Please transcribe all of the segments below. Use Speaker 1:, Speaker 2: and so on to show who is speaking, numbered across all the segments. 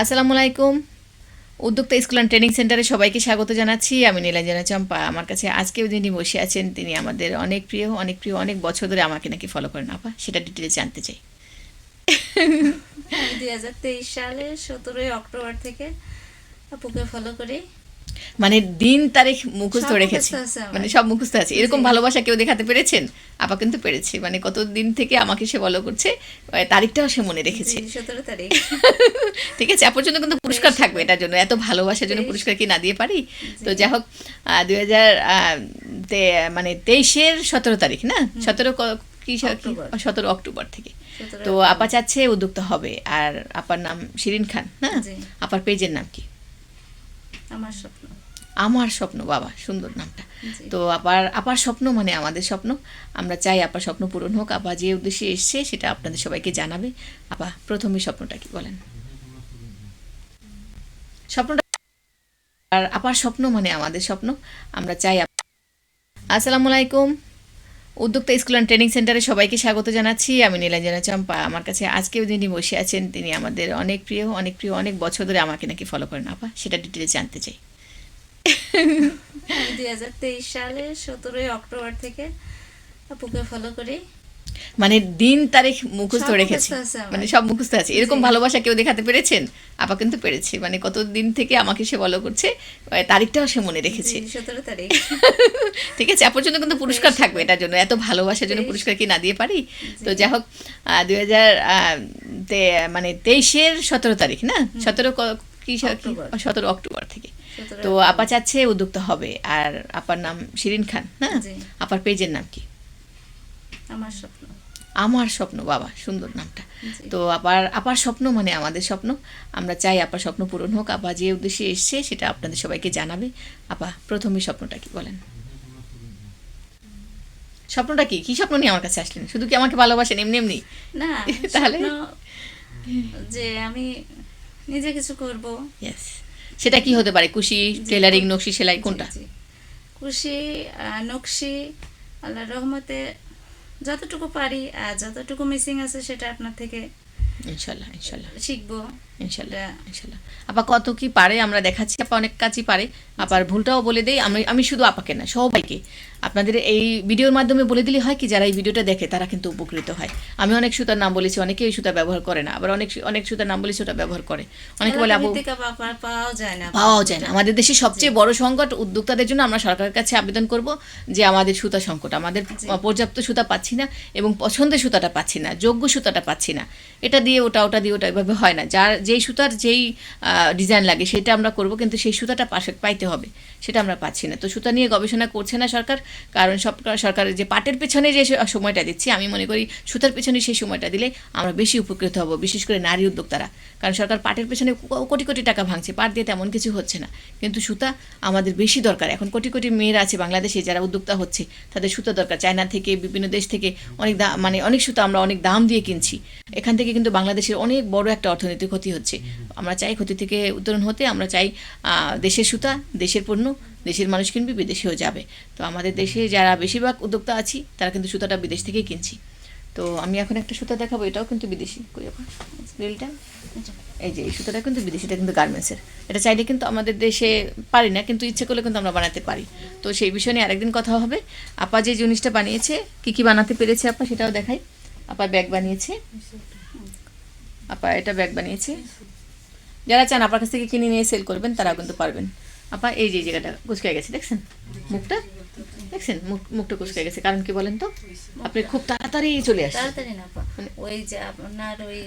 Speaker 1: আসসালামু আলাইকুম উদ্যোক্তা স্কুল অ্যান্ড ট্রেনিং সেন্টারে সবাইকে স্বাগত জানাচ্ছি। আমি নীলাঞ্জনা চম্পা। আমার কাছে আজকেও যিনি বসে আছেন, তিনি আমাদের অনেক প্রিয় অনেক প্রিয়, অনেক বছর ধরে আমাকে নাকি ফলো করেন। আপা, সেটা ডিটেলে জানতে চাই।
Speaker 2: দুই হাজার তেইশ সালে সতেরোই অক্টোবর থেকে আপুকে ফলো করি।
Speaker 1: মানে দিন তারিখ মুখস্থ রেখেছে। মানে সব মুখস্থ আছে। এরকম ভালোবাসা কেউ দেখাতে পেরেছেন? আপা কিন্তু পেরেছে। মানে কত দিন থেকে আমাকে সে ফলো করছে তারিখটাও সে মনে রেখেছে।
Speaker 2: সতেরো তারিখ।
Speaker 1: ঠিক আছে এ পর্যন্ত কিন্তু পুরস্কার থাকবে এটার জন্য। এত ভালোবাসার জন্য পুরস্কার কি না দিয়ে পারি? তো যাই হোক দুই হাজার মানে তেইশের সতেরো তারিখ না? সতেরো কি। সতেরো অক্টোবর থেকে। তো আপা চাচ্ছে উদ্যোক্তা হবে। আর আপার নাম শিরিন খান
Speaker 2: হ্যাঁ
Speaker 1: আপার পেজের নাম কি?
Speaker 2: আমার স্বপ্ন।
Speaker 1: আমার স্বপ্ন বাবা সুন্দর নামটা। তো আপার আপার স্বপ্ন মানে আমাদের স্বপ্ন। আমরা চাই আপার স্বপ্ন পূরণ হোক। আপা যে উদ্দেশ্যে এসছে সেটা আপনাদের সবাইকে জানাবে। আপা প্রথমে স্বপ্নটা কি বলেন? স্বপ্নটা আর আপার স্বপ্ন মানে আমাদের স্বপ্ন। আমরা চাই আসসালামু আলাইকুম। উদ্যোক্তা স্কুল অ্যান্ড ট্রেনিং সেন্টারে সবাইকে স্বাগত জানাচ্ছি। আমি নীলাঞ্জনা চম্পা। আমার কাছে আজকেও যিনি বসে আছেন, তিনি আমাদের অনেক প্রিয় অনেক প্রিয়, অনেক বছর ধরে আমাকে নাকি ফলো করেন। আপা, সেটা ডিটেলে জানতে চাই।
Speaker 2: দুই হাজার তেইশ সালে সতেরোই অক্টোবর থেকে আপুকে ফলো করি।
Speaker 1: মানে দিন তারিখ মুখস্থ রেখেছে। মানে সব মুখস্থ আছে। এরকম ভালোবাসা কেউ দেখাতে পেরেছেন? আপা কিন্তু পেরেছে। মানে কত দিন থেকে আমাকে সে ফলো করছে তারিখটাও সে মনে রেখেছে।
Speaker 2: তারিখ।
Speaker 1: ঠিক আছে এ পর্যন্ত কিন্তু পুরস্কার থাকবে এটার জন্য। এত ভালোবাসার জন্য পুরস্কার কি না দিয়ে পারি? তো যাই হোক দুই হাজার মানে তেইশের সতেরো তারিখ না? সতেরো কি। সতেরো অক্টোবর থেকে। তো আপা চাচ্ছে উদ্যোক্তা হবে। আর আপার নাম শিরিন খান না?
Speaker 2: জি।
Speaker 1: আপার পেজের নাম কি?
Speaker 2: আমার
Speaker 1: আমার স্বপ্ন বাবা সুন্দর নামটা। তো আবার আপার স্বপ্ন মানে আমাদের স্বপ্ন। আমরা চাই আপার স্বপ্ন পূরণ হোক। আপা যে উদ্দেশ্যে এসছে সেটা আপনাদের সবাইকে জানাবে। আপা প্রথমে স্বপ্নটা কি বলেন? স্বপ্নটা কি? কি স্বপ্ন নিয়ে আমার কাছে আসলেন? শুধু কি আমাকে ভালোবাসেন এমনি এমনি?
Speaker 2: না
Speaker 1: তাহলে?
Speaker 2: যে আমি নিজে কিছু করব।
Speaker 1: ইয়েস সেটা কি হতে পারে? কুশি টেলারিং নকশি সেলাই কোনটা।
Speaker 2: খুশি নকশি আল্লাহর রহমতে যতটুকু পারি আর যতটুকু মিসিং আছে সেটা আপনার থেকে
Speaker 1: ইনশাল্লাহ ইনশাল্লাহ।
Speaker 2: শিখব।
Speaker 1: ইনশাল্লাহ ইনশাল্লাহ। আপা কত কি পারে আমরা দেখাচ্ছি আপা অনেক কাজই পারে। আপার ভুলটাও বলে দেই আমি আমি শুধু আপাকে না সবাইকে। আপনাদের এই ভিডিওর মাধ্যমে বলে দিলে হয় কি যারা এই ভিডিওটা দেখে তারা কিন্তু উপকৃত হয়। আমি অনেক সুতার নাম বলেছি অনেকে এই সুতা ব্যবহার করে না আবার অনেক অনেক সুতার নাম বলেছি ওটা ব্যবহার করে। অনেকে বলে আবু
Speaker 2: এলাকা ভিত্তিক পা- পা- পাওয়াও যায় না
Speaker 1: পাওয়াও যায় না। আমাদের দেশে সবচেয়ে বড় সংকট উদ্যোক্তাদের জন্য আমরা সরকারের কাছে আবেদন করব যে আমাদের সুতা সংকট আমাদের পর্যাপ্ত সুতা পাচ্ছি না এবং পছন্দের সুতাটা পাচ্ছি না যোগ্য সুতাটা পাচ্ছি না। এটা দিয়ে ওটা ওটা দিয়ে ওটা এভাবে হয় না। যার, যেই সুতার যেই ডিজাইন লাগে সেটা আমরা করব, কিন্তু সেই সুতাটা পাশে পাইতে হবে, সেটা আমরা পাচ্ছি না। তো সুতা নিয়ে গবেষণা করছে না সরকার, কারণ সব, সরকারের যে পাটের পেছনে যে সময়টা দিচ্ছি, আমি মনে করি সুতার পেছনে সেই সময়টা দিলে আমরা বেশি উপকৃত হব, বিশেষ করে নারী উদ্যোক্তারা। কারণ সরকার পাটের পেছনে কোটি কোটি টাকা ভাঙছে, পাট দিয়ে তেমন কিছু হচ্ছে না। কিন্তু সুতা আমাদের বেশি দরকার। এখন কোটি কোটি মেয়েরা আছে বাংলাদেশে, যারা উদ্যোক্তা হচ্ছে, তাদের সুতা দরকার। চায়না থেকে, বিভিন্ন দেশ থেকে অনেক দাম মানে অনেক সুতা আমরা অনেক দাম দিয়ে কিনছি। এখান থেকে কিন্তু বাংলাদেশের অনেক বড় একটা অর্থনৈতিক ক্ষতি হচ্ছে। আমরা চাই ক্ষতি থেকে উত্তরণ হতে, আমরা চাই দেশের সুতা, দেশের পণ্য, দেশের মানুষ কিনবে, বিদেশেও যাবে। তো আমাদের দেশে যারা বেশিরভাগ উদ্যোক্তা আছি, তারা কিন্তু সুতাটা বিদেশ থেকেই কিনছি। তো আমি এখন একটা সুতা দেখাবো, এটাও কিন্তু বিদেশি। রিলটা এই যে, এই সুতাটা কিন্তু বিদেশি, এটা কিন্তু গার্মেন্টসের এটা চাইলে কিন্তু আমাদের দেশে পারি না, কিন্তু ইচ্ছে করলে কিন্তু আমরা বানাতে পারি। তো সেই বিষয় নিয়ে আরেকদিন কথা হবে। আপা যে জিনিসটা বানিয়েছে, কি কি বানাতে পেরেছে আপা সেটাও দেখাই। আপা ব্যাগ বানিয়েছে। আপা এটা ব্যাগ বানিয়েছে। যারা চান আপনার কাছ থেকে কিনে নিয়ে সেল করবেন, তারাও কিন্তু পারবেন। আপা এই যে জায়গাটা কুচকে গেছে, দেখছেন? মুখটা? দেখছেন? মুখ মুখটা কুচকে গেছে। কারণ কি বলেন তো? আপনি খুব তাড়াতাড়ি চলে আসছেন
Speaker 2: তাড়াতাড়ি না পা। ওই যে আপনার ওই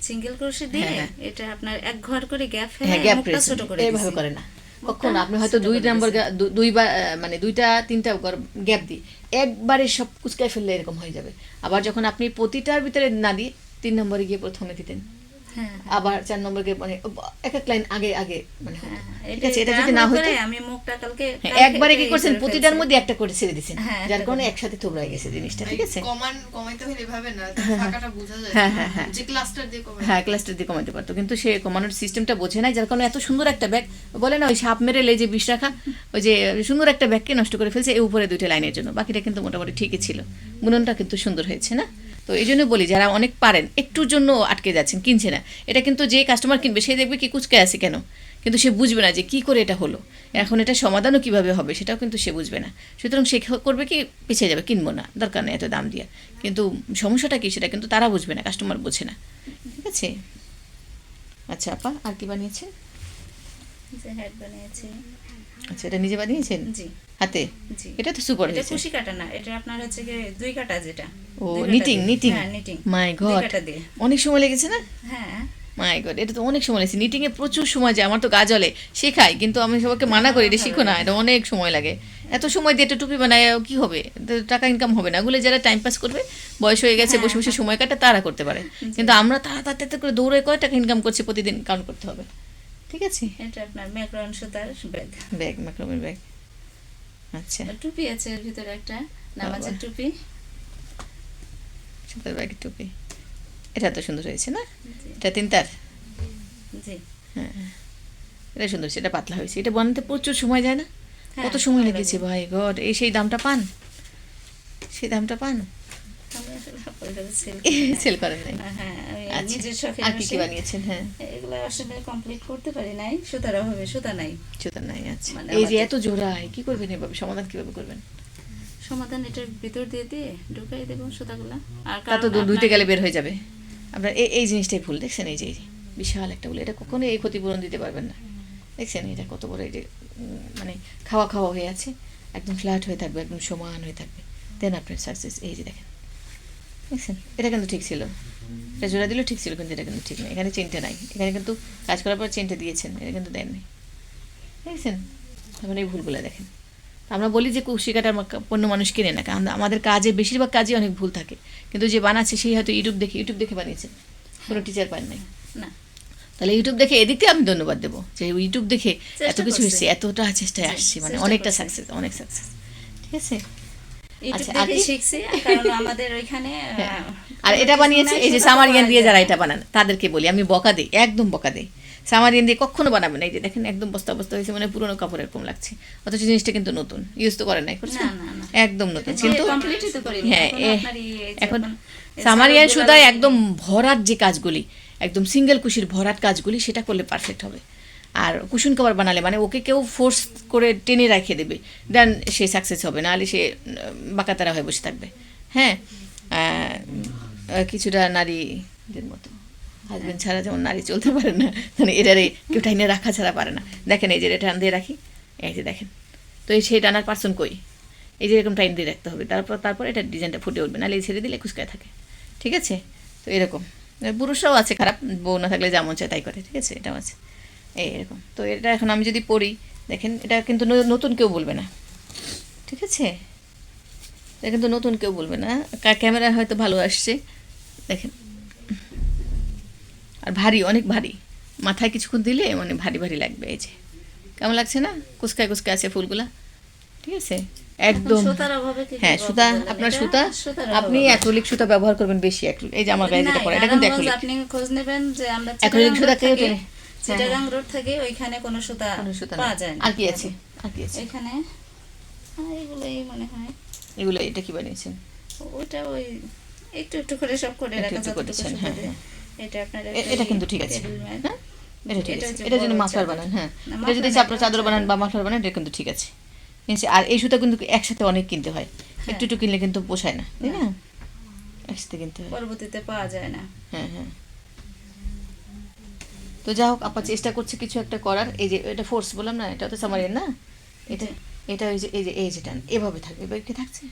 Speaker 2: সিঙ্গেল ক্রোশে দিয়ে
Speaker 1: হ্যাঁ, হ্যাঁ।
Speaker 2: এটা আপনার এক ঘর করে গ্যাপ
Speaker 1: হ্যাঁ গ্যাপ
Speaker 2: ছোট করে
Speaker 1: এইভাবে
Speaker 2: দিছি।
Speaker 1: করে না। কখনো আপনি হয়তো দুই নম্বর
Speaker 2: দিছি।
Speaker 1: গা- দু- দুইবার মানে দুইটা তিনটা গ্যাপ দিই। একবারে সব কুচকায় ফেললে এরকম হয়ে যাবে। আবার যখন আপনি প্রতিটার ভিতরে না দিয়ে তিন নম্বরে গিয়ে প্রথমে দিতেন। আবার চার নম্বর গিয়ে মানে এক এক লাইন আগে আগে মানে
Speaker 2: হ্যাঁ,
Speaker 1: ঠিক আছে এটা যদি না হতো
Speaker 2: আমি মুখটা কালকে
Speaker 1: হ্যাঁ, একবারে কি করছেন? প্রতিটার মধ্যে একটা করে ছেড়ে
Speaker 2: হ্যাঁ,
Speaker 1: যার কারণে একসাথে গেছে জিনিসটা ঠিক আছে?
Speaker 3: কমান কমাইতে হলে এভাবে না ফাঁকাটা বোঝা যায়।
Speaker 1: হ্যাঁ, হ্যাঁ, হ্যাঁ।
Speaker 3: যে ক্লাস্টার দিয়ে কমাই
Speaker 1: হ্যাঁ ক্লাসটা দিয়ে কমাতে পারতো। কিন্তু সে কমানোর সিস্টেমটা বোঝে নাই যার কারণে এত সুন্দর একটা ব্যাগ বলে না ওই সাপ মেরে লেজে বিষ রাখা ওই যে সুন্দর একটা ব্যাগকে নষ্ট করে ফেলছে এই উপরে দুইটা লাইনের জন্য। বাকিটা কিন্তু মোটামুটি ঠিকই ছিল। বুননটা কিন্তু সুন্দর হয়েছে না? তো এই জন্য বলি, যারা অনেক পারেন, একটুর জন্য আটকে যাচ্ছেন, কিনছে না। এটা কিন্তু যে কাস্টমার কিনবে, সে দেখবে কি কুচকে আছে কেন? কিন্তু সে বুঝবে না যে কি করে এটা হলো। এখন এটা সমাধানও কীভাবে হবে, সেটাও কিন্তু সে বুঝবে না। সুতরাং সে করবে কি, পিছিয়ে যাবে, কিনবো না, দরকার নেই এত দাম দিয়ে। কিন্তু সমস্যাটা কি, সেটা কিন্তু তারা বুঝবে না কাস্টমার বোঝে না। ঠিক আছে? আচ্ছা আপা, আর কি বানিয়েছেন
Speaker 2: যে হেড বানিয়েছি।
Speaker 1: আচ্ছা এটা নিজে বানিয়েছেন?
Speaker 2: জি।
Speaker 1: হাতে?
Speaker 2: জি।
Speaker 1: এটা তো সুপার
Speaker 2: এটা কুশি কাটা না এটা আপনার হচ্ছে কি দুই কাটা যেটা।
Speaker 1: ও নিটিং নিটিং
Speaker 2: হ্যাঁ নিটিং
Speaker 1: মাই গড অনেক সময় লেগেছে না?
Speaker 2: হ্যাঁ।
Speaker 1: মাই গড এটা তো অনেক সময় লেগেছে। নিটিং এ প্রচুর সময় যায় আমার তো গা জ্বলে। শেখাই কিন্তু আমি সবাইকে মানা করি এটা শিখো না এটা অনেক সময় লাগে। এত সময় দিয়ে একটা টুপি বানায় কি হবে? টাকা ইনকাম হবে না। ওগুলো যারা টাইম পাস করবে বয়স হয়ে গেছে বসে বসে সময় কাটা তারা করতে পারে। কিন্তু আমরা তাড়াতাড়ি তাড়াতাড়ি করে দৌড়ে কয় টাকা ইনকাম করছি প্রতিদিন? কাউন্ট করতে হবে। ঠিক আছে?
Speaker 2: এটা আপনার ম্যাক্রন সুতার ব্যাগ।
Speaker 1: Bag ম্যাক্রোমের bag. আচ্ছা।
Speaker 2: টুপি আছে এর ভিতরে একটা নামাজের টুপি।
Speaker 1: সুপার ব্যাগের টুপি। এটা তো সুন্দর হয়েছে না? এটা তিন তার
Speaker 2: জি
Speaker 1: এটা সুন্দর হয়েছে এটা পাতলা হয়েছে। এটা বানাতে প্রচুর সময় যায় না?
Speaker 2: হ্যাঁ,
Speaker 1: কত সময় লেগেছে ভাই গড! এই সেই দামটা পান? সেই দামটা পান? সেল করেন নাই।
Speaker 2: হ্যাঁ
Speaker 1: আচ্ছা
Speaker 2: নিজের
Speaker 1: আর কি কি বানিয়েছেন? হ্যাঁ।
Speaker 2: এগুলো আসলে কমপ্লিট করতে পারি নাই। সুতার অভাবে সুতা নাই।
Speaker 1: জুতা নাই আচ্ছা।
Speaker 2: মানে
Speaker 1: এই যে এত জোড়ায় কি করবেন এভাবে? সমাধান কীভাবে করবেন?
Speaker 2: সমাধান এটার ভিতর দিয়ে দিয়ে ঢুকাই দেবো সুতাগুলা। আর
Speaker 1: তা তো
Speaker 2: কারণ
Speaker 1: দু- ধুইতে
Speaker 2: আপনার-
Speaker 1: গেলে বের হয়ে যাবে। আপনার এই এই জিনিসটাই ভুল দেখছেন? এই যে বিশাল একটা ভুল। এটা কখনো এই ক্ষতিপূরণ দিতে পারবেন না। দেখছেন? এটা কত বড় এই যে মানে খাওয়া খাওয়া হয়ে আছে। একদম ফ্ল্যাট হয়ে থাকবে একদম সমান হয়ে থাকবে। দেন আপনার সাকসেস এই যে দেখেন। দেখছেন? এটা কিন্তু ঠিক ছিল। এটা জোড়া দিলেও ঠিক ছিল কিন্তু এটা কিন্তু ঠিক নেই এখানে চেনটা নাই। এখানে কিন্তু কাজ করার পর চেনটা দিয়েছেন এটা কিন্তু দেননি। দেখছেন? তারপরে এই ভুলগুলো দেখেন। আমরা বলি যে কুশিকাটার পণ্য মানুষ কিনে না কারণ আমাদের কাজে বেশিরভাগ কাজে অনেক ভুল থাকে। কিন্তু যে বানাচ্ছে সেই হয়তো ইউটিউব দেখে ইউটিউব দেখে বানিয়েছে কোনো টিচার পান নাই
Speaker 2: না।
Speaker 1: তাহলে ইউটিউব দেখে এদিকে আমি ধন্যবাদ দেবো যে ইউটিউব দেখে এত কিছু হয়েছে এতটা চেষ্টায় আসছি মানে অনেকটা সাকসেস অনেক সাকসেস ঠিক আছে?
Speaker 2: ইউটিউব
Speaker 1: আচ্ছা, আর
Speaker 2: দেখে শিখছি কারণ আমাদের ওইখানে
Speaker 1: হ্যাঁ। আর এটা বানিয়েছে এই যে সামারিয়ান দিয়ে যারা এটা বানান তাদেরকে বলি আমি বকা দিই একদম বকা দিই সামারিয়ান দিয়ে কখনো বানাবে না এই যে দেখেন একদম বস্তা বস্তা হয়েছে মানে পুরোনো কাপড় এরকম লাগছে অথচ জিনিসটা কিন্তু নতুন ইউজ তো করে নাই। একদম নতুন কিন্তু। হ্যাঁ
Speaker 2: এখন
Speaker 1: সামারিয়ান
Speaker 2: গুলা-
Speaker 1: একদম ভরাট যে কাজগুলি একদম সিঙ্গেল কুশির ভরাট কাজগুলি সেটা করলে পারফেক্ট হবে আর কুশন কভার বানালে মানে ওকে কেউ ফোর্স করে টেনে রাখিয়ে দেবে। দেন সে সাকসেস হবে, নাহলে সে বাঁকাতারা হয়ে বসে থাকবে। হ্যাঁ? কিছুটা নারীদের মতো। হাজব্যান্ড ছাড়া যেমন নারী চলতে পারে না মানে এটারে কেউ টাইনে রাখা ছাড়া পারে না। দেখেন এই যে টান দিয়ে রাখি, এই যে দেখেন। তো এই সেই টানার পার্সন কই? এই যে এরকম টাইম দিয়ে রাখতে হবে। তারপর তারপর এটা ডিজাইনটা ফুটে উঠবে, নাহলে এই ছেড়ে দিলে কুচকায় থাকে। ঠিক আছে? তো এরকম। পুরুষরাও আছে, খারাপ, বউ না থাকলে যেমন চায় তাই করে। ঠিক আছে? এটাও আছে। এরকম তো এটা এখন আমি যদি পড়ি দেখেন এটা কিন্তু নতুন কেউ বলবে না। ঠিক আছে? এটা কিন্তু নতুন কেউ বলবে না। ক্যামেরা হয়তো ভালো আসছে। দেখেন। আর ভারী অনেক ভারী। মাথায় কিছুক্ষণ দিলে মানে ভারী ভারী লাগবে এই যে। কেমন লাগছে না? কুচকায় কুচকায় আছে ফুলগুলা। ঠিক আছে? একদম। হ্যাঁ সুতা আপনার সুতা আপনি। অ্যাক্রিলিক সুতা ব্যবহার করবেন বেশি। এই যে আমার গায়ে যেটা পড়ে এটা কিন্তু অ্যাক্রিলিক।
Speaker 2: আপনি খোঁজ নেবেন যে আমরা
Speaker 1: সুতা কেউ
Speaker 2: চিটাগাং রোড থেকে ওইখানে কোনো সুতা পাওয়া যায় না।
Speaker 1: আর কি আছে? আর কি আছে?
Speaker 2: এখানে হ্যাঁ, এগুলোই মনে হয়।
Speaker 1: এগুলো এটা কি বানিয়েছেন?
Speaker 2: ওটা ওই একটু একটু করে সব করে রাখা
Speaker 1: করেছেন, হ্যাঁ,
Speaker 2: এটা আপনার
Speaker 1: এটা কিন্তু ঠিক আছে। হ্যাঁ? এটা ঠিক আছে। এটা যদি মাফলার। বানান হ্যাঁ। এটা যদি চাদর বানান বা মাফলার বানান এটা কিন্তু ঠিক আছে। আর এই সুতা কিন্তু একসাথে অনেক কিনতে হয়। একটু একটু কিনলে কিন্তু পোষায় না তাই না? একসাথে কিনতে হয়।
Speaker 2: পরবর্তীতে পাওয়া যায় না।
Speaker 1: হ্যাঁ হ্যাঁ। তো যা হোক আপা চেষ্টা করছে কিছু একটা করার। এই যে এটা ফোর্স বললাম না, এটা তো সামারিয়ান না? এটা এটা ওই যে, এই যে এই যে টান, এভাবে থাকবে। এবার কি থাকছে?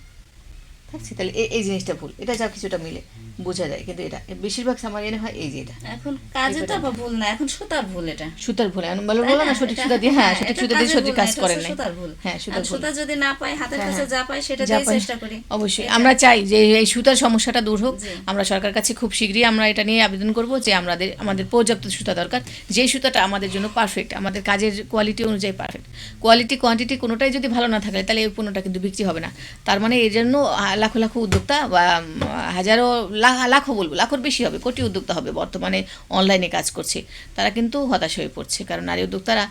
Speaker 1: থাকছে তাহলে এই এই জিনিসটা ভুল। এটা যা কিছুটা মিলে বোঝা যায়। কিন্তু এটা বেশিরভাগ সামারিয়ানে হয় এই যে এটা।
Speaker 2: এখন কাজেরটা বা ভুল না এখন সুতার ভুল এটা।
Speaker 1: সুতার ভুল এখন বলো বলো না
Speaker 2: না?
Speaker 1: সঠিক সুতা দিয়ে হ্যাঁ
Speaker 2: হ্যাঁ,
Speaker 1: সঠিক সুতা দিয়ে সঠিক কাজ করেন নাই।
Speaker 2: সুতার ভুল।
Speaker 1: হ্যাঁ সুতার ভুল।
Speaker 2: সুতা যদি না পাই হাতের
Speaker 1: হ্যাঁ,
Speaker 2: কাছে
Speaker 1: হ্যাঁ।
Speaker 2: যা পাই সেটা দিয়ে চেষ্টা করি।
Speaker 1: অবশ্যই। আমরা চাই যে এই সুতার সমস্যাটা দূর হোক। আমরা সরকার কাছে খুব শীঘ্রই আমরা এটা নিয়ে আবেদন করব যে আমাদের আমাদের পর্যাপ্ত সুতা দরকার। যে সুতাটা আমাদের জন্য পারফেক্ট আমাদের কাজের কোয়ালিটি অনুযায়ী পারফেক্ট কোয়ালিটি কোয়ান্টিটি কোনোটাই যদি ভালো না থাকে তাহলে এই পণ্যটা কিন্তু বিক্রি হবে না। তার মানে এই জন্য লাখো লাখো উদ্যোক্তা বা হাজারো লাখো বলব লাখোর বেশি হবে কোটি উদ্যোক্তা হবে বর্তমানে অনলাইনে কাজ করছে। তারা কিন্তু হতাশ হয়ে পড়ছে কারণ নারী উদ্যোক্তারা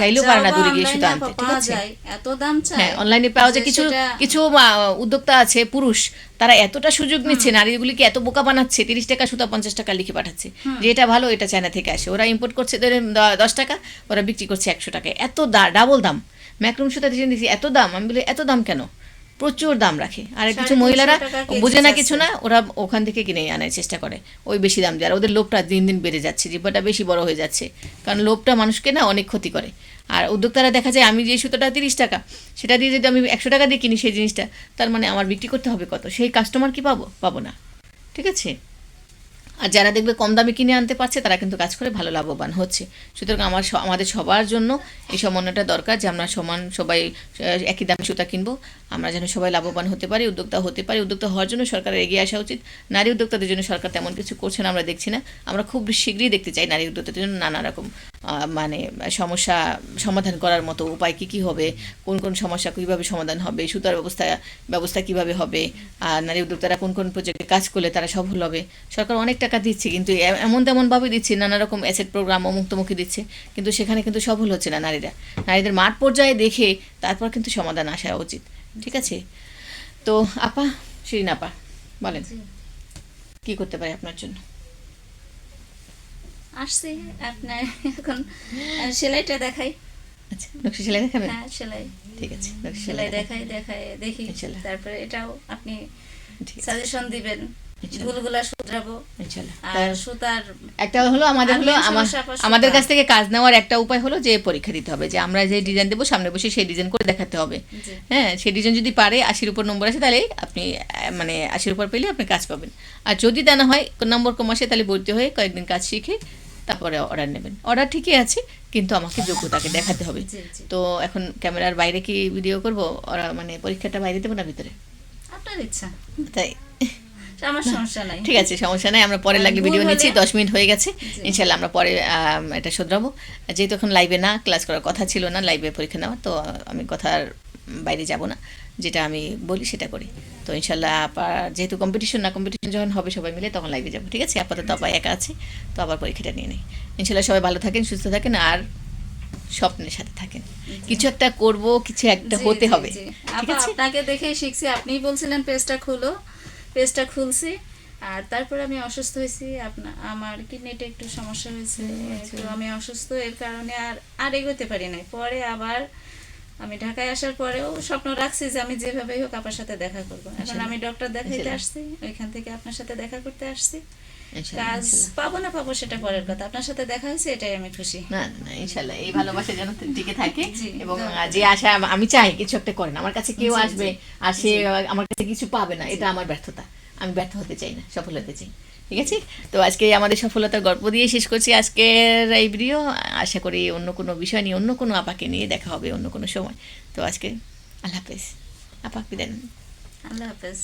Speaker 1: চাইলেও পারে না দূরে গিয়ে সুতা আনতে ঠিক আছে?
Speaker 2: এত দাম চায়।
Speaker 1: হ্যাঁ অনলাইনে পাওয়া যায় কিছু কিছু উদ্যোক্তা আছে পুরুষ তারা এতটা সুযোগ নিচ্ছে নারীগুলিকে এত বোকা বানাচ্ছে তিরিশ টাকা সুতা পঞ্চাশ টাকা লিখে পাঠাচ্ছে। যে এটা ভালো এটা চায়না থেকে আসে। ওরা ইম্পোর্ট করছে দশ টাকা ওরা বিক্রি করছে একশো টাকায়। এত ডাবল দাম। ম্যাক্রুম সুতা দিচ্ছি এত দাম। আমি বলি এত দাম কেন? প্রচুর দাম রাখে। আর কিছু মহিলারা বুঝে না কিছু না ওরা ওখান থেকে কিনে আনার চেষ্টা করে। ওই বেশি দাম দেয়। আর ওদের লোভটা দিন দিন বেড়ে যাচ্ছে জিব্বাটা বেশি বড় হয়ে যাচ্ছে। কারণ লোভটা মানুষকে না অনেক ক্ষতি করে। আর উদ্যোক্তারা দেখা যায় আমি যে সুতোটা তিরিশ টাকা সেটা দিয়ে যদি আমি একশো টাকা দিয়ে কিনি সেই জিনিসটা তার মানে আমার বিক্রি করতে হবে কত? সেই কাস্টমার কি পাবো? পাবো না। ঠিক আছে? আর যারা দেখবে কম দামে কিনে আনতে পারছে, তারা কিন্তু কাজ করে ভালো লাভবান হচ্ছে। সুতরাং আমার আমাদের সবার জন্য এই সমন্বয়টা দরকার যে আমরা সমান সবাই একই দামে সুতা কিনবো। আমরা যেন সবাই লাভবান হতে পারি, উদ্যোক্তা হতে পারি। উদ্যোক্তা হওয়ার জন্য সরকারের এগিয়ে আসা উচিত। নারী উদ্যোক্তাদের জন্য সরকার তেমন কিছু করছে না, আমরা দেখছি না। আমরা খুব শীঘ্রই দেখতে চাই নারী উদ্যোক্তাদের জন্য নানা রকম মানে সমস্যা সমাধান করার মতো উপায় কী কী হবে? কোন কোন সমস্যা কীভাবে সমাধান হবে? সুতার ব্যবস্থা ব্যবস্থা কীভাবে হবে? আর নারী উদ্যোক্তারা কোন কোন প্রজেক্টে কাজ করলে তারা সফল হবে? সরকার অনেক টাকা দিচ্ছে কিন্তু এমন তেমনভাবে দিচ্ছে নানা রকম অ্যাসেট প্রোগ্রাম অমুক্তমুখী দিচ্ছে কিন্তু সেখানে কিন্তু সফল হচ্ছে না নারীরা। নারীদের মাঠ পর্যায়ে দেখে তারপর কিন্তু সমাধান আসা উচিত। ঠিক আছে? তো আপা শিরিন আপা বলেন। কি করতে পারি আপনার জন্য?
Speaker 2: আসছি আপনার এখন সেলাইটা দেখাই।
Speaker 1: আচ্ছা নকশি সেলাই দেখাবেন?
Speaker 2: হ্যাঁ সেলাই।
Speaker 1: ঠিক আছে নকশি
Speaker 2: সেলাই দেখাই দেখাই দেখি। তারপরে এটাও আপনি সাজেশন দিবেন। ভুলগুলা শুধরাবো। আর সুতার
Speaker 1: একটা হলো আমাদের হলো কাছ থেকে কাজ নেওয়ার একটা উপায় হলো যে পরীক্ষা দিতে হবে যে আমরা যে ডিজাইন দেবো সামনে বসে সেই ডিজাইন করে দেখাতে হবে। হ্যাঁ সেই ডিজাইন যদি পারে আশির উপর নম্বর আসে তাহলে আপনি মানে আশির উপর পেলে আপনি কাজ পাবেন। আর যদি তা না হয় নম্বর কম আসে তাহলে ভর্তি হয়ে কয়েকদিন কাজ শিখে তারপরে অর্ডার নেবেন। অর্ডার ঠিকই আছে কিন্তু আমাকে যোগ্যতাকে দেখাতে হবে। তো এখন ক্যামেরার বাইরে কি ভিডিও করব? ওরা মানে পরীক্ষাটা বাইরে দেবো না ভিতরে?
Speaker 2: আপনার ইচ্ছা।
Speaker 1: তাই।
Speaker 2: আমার সমস্যা নাই।
Speaker 1: ঠিক আছে সমস্যা নাই আমরা পরে লাগলে ভিডিও নিচ্ছি দশ মিনিট হয়ে গেছে। ইনশাল্লাহ আমরা পরে এটা শোধরাবো। যেহেতু এখন লাইভে না ক্লাস করার কথা ছিল না লাইভে পরীক্ষা নেওয়া তো আমি কথার বাইরে যাব না। যেটা আমি বলি সেটা করি। তো ইনশাল্লাহ আবার যেহেতু কম্পিটিশন না কম্পিটিশন যখন হবে সবাই মিলে তখন লাইভে যাব ঠিক আছে? আপাতত আপা একা আছে তো আবার পরীক্ষাটা নিয়ে নেই। ইনশাল্লাহ সবাই ভালো থাকেন সুস্থ থাকেন আর স্বপ্নের সাথে থাকেন। কিছু একটা করব কিছু একটা হতে হবে ঠিক আছে?
Speaker 2: আপনাকে দেখে শিখছি আপনিই বলছিলেন পেজটা খুলো পেজটা খুলছি আর তারপরে আমি অসুস্থ হয়েছি আপনার আমার কিডনিতে একটু সমস্যা হয়েছে
Speaker 1: আচ্ছা।
Speaker 2: আমি অসুস্থ এর কারণে আর আর এগোতে পারি নাই। পরে আবার আমি ঢাকায় আসার পরেও স্বপ্ন রাখছি যে আমি যেভাবেই হোক আপনার সাথে দেখা করব। এখন আমি ডক্টর দেখাইতে আসছি ওইখান থেকে আপনার সাথে দেখা করতে আসছি। কাজ পাবো না পাবো সেটা পরের কথা। আপনার সাথে দেখা হয়েছে এটাই আমি খুশি।
Speaker 1: না না, ইনশাল্লাহ এই ভালোবাসা যেন টিকে থাকে এবং যে আশা আমি চাই কিছু একটা করেন। আমার কাছে কেউ। আসবে আর সে আমার কাছে কিছু পাবে না এটা আমার ব্যর্থতা। আমি ব্যর্থ হতে চাই না সফল হতে চাই। ঠিক আছে? তো আজকে আমাদের সফলতার গল্প দিয়ে শেষ করছি আজকের এই ভিডিও আশা করি অন্য কোনো বিষয় নিয়ে, অন্য কোনো আপাকে নিয়ে দেখা হবে অন্য কোনো সময়। তো আজকে আল্লাহ হাফেজ। আপা, বিদায়
Speaker 2: আল্লাহ হাফেজ।